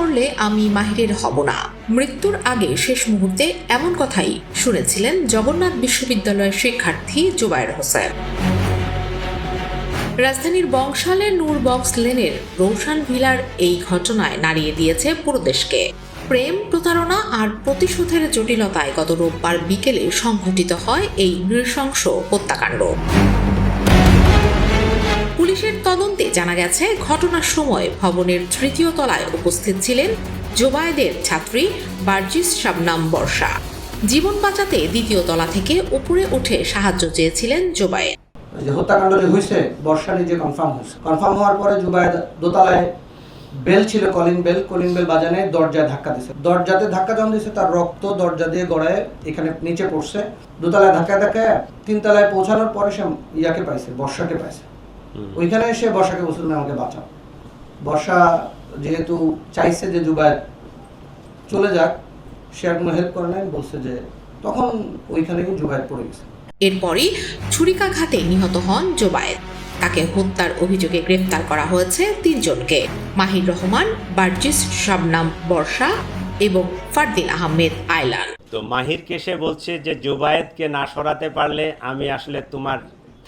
মরলে আমি মাহিরের হব না। মৃত্যুর আগে শেষ মুহূর্তে এমন কথাই শুনেছিলেন জগন্নাথ বিশ্ববিদ্যালয়ের শিক্ষার্থী জুবায়ের হোসেন। রাজধানীর বংশালে নূর বক্স লেনের রৌশান ভিলার এই ঘটনায় নাড়িয়ে দিয়েছে পুরো দেশকে। প্রেম, প্রতারণা আর প্রতিশোধের জটিলতায় গত রোববার বিকেলে সংঘটিত হয় এই নৃশংস হত্যাকাণ্ড। তদন্তে জানা গেছে, ঘটনার সময় ভবনের তৃতীয় তলায় উপস্থিত ছিলেন জোবায়েদের ছাত্রী বার্জিস শাবনাম বর্ষা। জীবন বাঁচাতে দ্বিতীয় তলা থেকে উপরে উঠে সাহায্য চেয়েছিলেন জোবায়েদ। যে হত্যাকাণ্ড যে হয়েছে, বর্ষা নিজে কনফার্ম হয়েছে। কনফার্ম হওয়ার পরে জুবায়েদ দোতলায় বেল ছিল কলিং বেল কলিং বেল বাজানে দরজায় ধাক্কা দিছে দরজাতে ধাক্কা যখন দিছে তার রক্ত দরজা দিয়ে গড়ায় এখানে নিচে পড়ছে। দোতলায় ধাক্কা ধাক্কা তিনতলায় পৌঁছানোর পরে সে ইয়াকে পাইছে, বর্ষাকে পাইছে। ওইখানে এসে বর্ষাকে বলছিল "তুমি আমাকে বাঁচাও। বর্ষা যেহেতু চাইছে যে জুবায়েদ চলে যাক সে আর কোনো হেল্প করে নাই বলছে যে তখন ওইখানে জুবায়েদ পড়ে গেছে। এরপরই ছুরিকাঘাতে নিহত হন জোবায়েদ তাকে হত্যার অভিযোগে গ্রেফতার করা হয়েছে তিনজনকে। মাহির রহমান বার্জিস শাবনাম বর্ষা এবং ফারদিন আহমেদ আয়লান। তো মাহির কেসে বলছে যে জুবায়েদকে না সরাতে পারলে আমি আসলে তোমার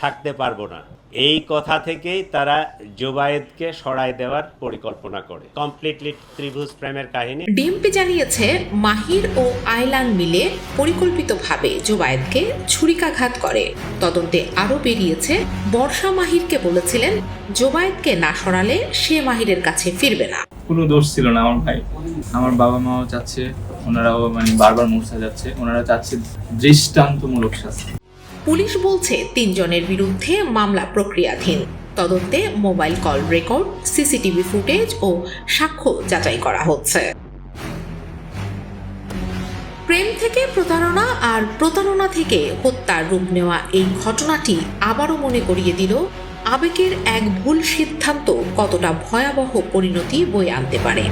থাকতে পারব না। এই কথা থেকেই তারা জুবায়েদকে সরাই দেওয়ার পরিকল্পনা করে। কমপ্লিটলি ত্রিভুজ প্রেমের কাহিনী। ডিএমপি জানিয়েছে মাহির ও আয়লান মিলে পরিকল্পিতভাবে জোবায়েদকে ছুরিকাঘাত করে। তদন্তে আরও বেরিয়েছে বর্ষা মাহিরকে বলেছিলেন জোবায়েদকে না সরালে সে মাহিরের কাছে ফিরবে না। কোনো দোষ ছিল না আমার ভাই। আমার বাবা মাও চাচ্ছে ওনারাও মানে বারবার মূর্ছা যাচ্ছে ওনারা চাচ্ছে দৃষ্টান্তমূলক শাস্তি। পুলিশ বলছে তিনজনের বিরুদ্ধে মামলা প্রক্রিয়াধীন। তদন্তে mobile call record, CCTV footage ও সাক্ষ্য যাচাই করা হচ্ছে। প্রেম থেকে প্রতারণা আর প্রতারণা থেকে হত্যার রূপ নেওয়া এই ঘটনাটি আবারও মনে করিয়ে দিল আবেগের এক ভুল সিদ্ধান্ত কতটা ভয়াবহ পরিণতি বয়ে আনতে পারে।